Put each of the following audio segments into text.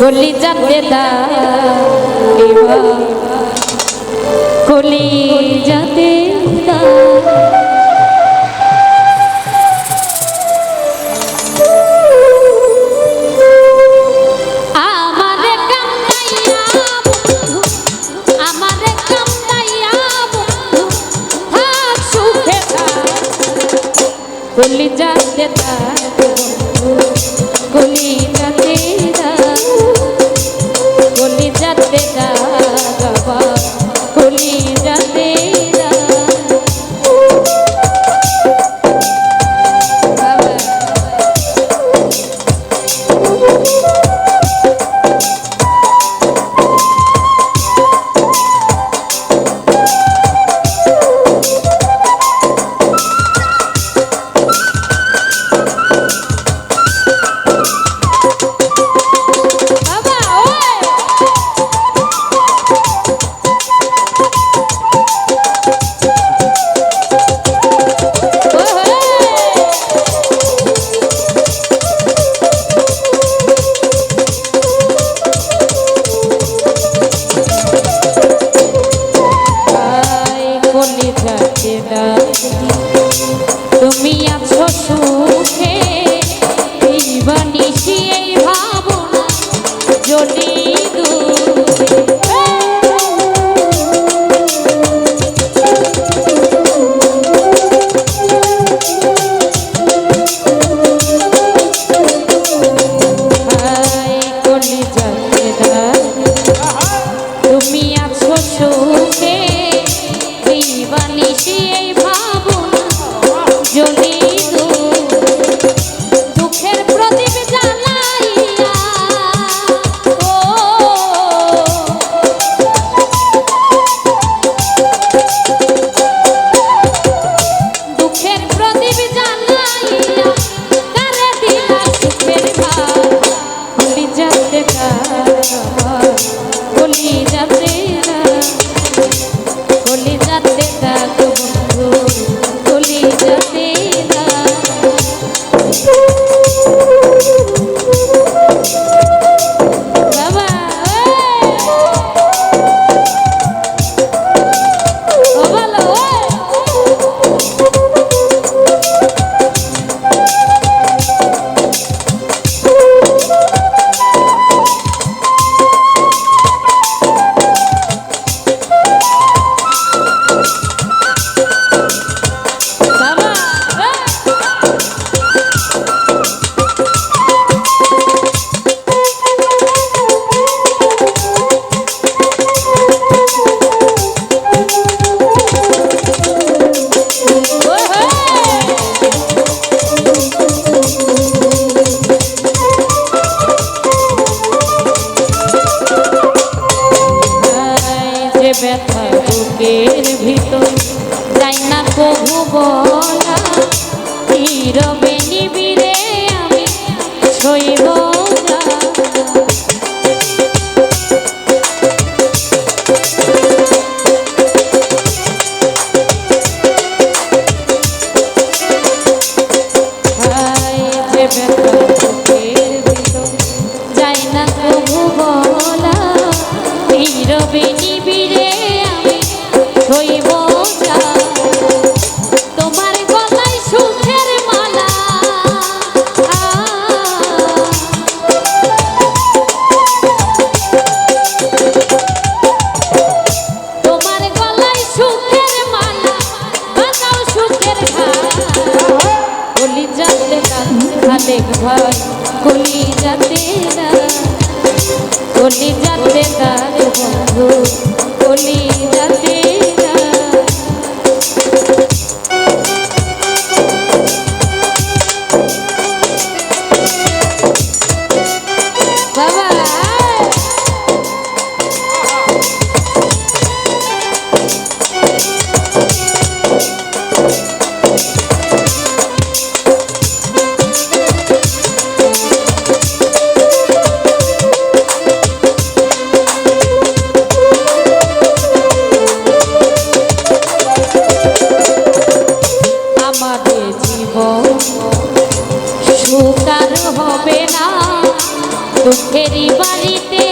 কলি যাতে দা কলি যা 过 ভয় কলি যাতে না কলি বন্ধু কলি হবে না। দুঃখেরই বাড়িতে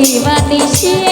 দিবানি সেই